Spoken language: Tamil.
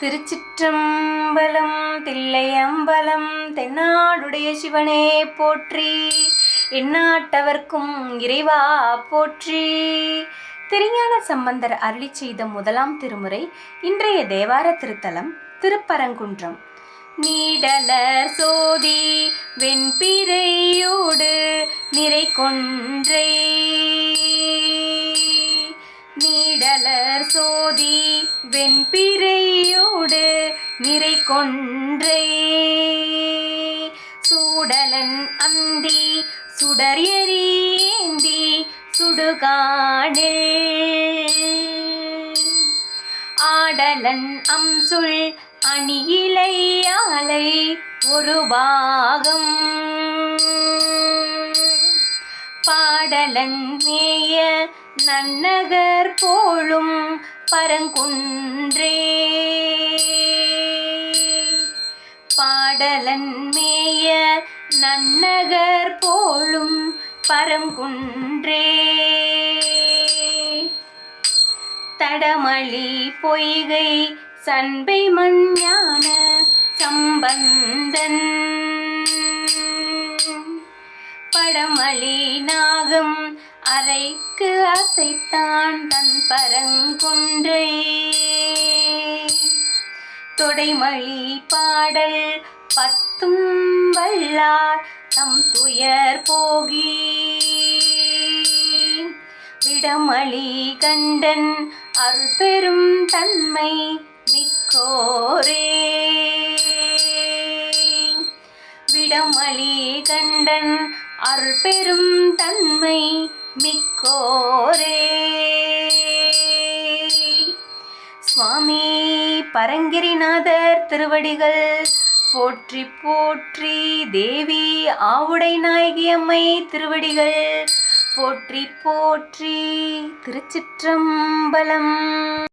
திருச்சிற்றம்பலம் தில்லையம்பலம் தென்னாடுடைய சிவனே போற்றி. எந்நாட்டவர்க்கும் இறைவா போற்றி. திருஞான சம்பந்தர் அருளி செய்த முதலாம் திருமுறை இன்றைய தேவார திருத்தலம் திருப்பரங்குன்றம். நீடலர் சோதி வெண்பிறையோடு நிறை கொன்றை. வெண்பிறையோடு நிறை கொன்றே. சூடலன் அந்தி சுடர் எரியேந்தி சுடுகாடில் ஆடலன் அம்சுள் அணியிலை ஆலை ஒரு பாகம். பாடலன் மேய நன்னகர் போலும் பரங்குன்றே. பாடலன் மேய நன்னகர் போலும் பரங்குன்றே. தடமளி பொய்கை சண்பை மண் ஞான சம்பந்தன் படமளி நாகம் அரைக்கு அசைத்தான் தன் பரங்குன்றை. தொடைமழி பாடல் பத்தும் வல்லார் தம் துயர் போகி. விடமளி கண்டன் அருள் பெரும் தன்மை மிக்கோரே. விடமளி கண்டன் அற்பெரும் தன்மை மிக்கோரே. சுவாமி பரங்கிரிநாதர் திருவடிகள் போற்றி போற்றி தேவி ஆவுடை நாயகி அம்மை திருவடிகள் போற்றி போற்றி திருச்சிற்றம்பலம்.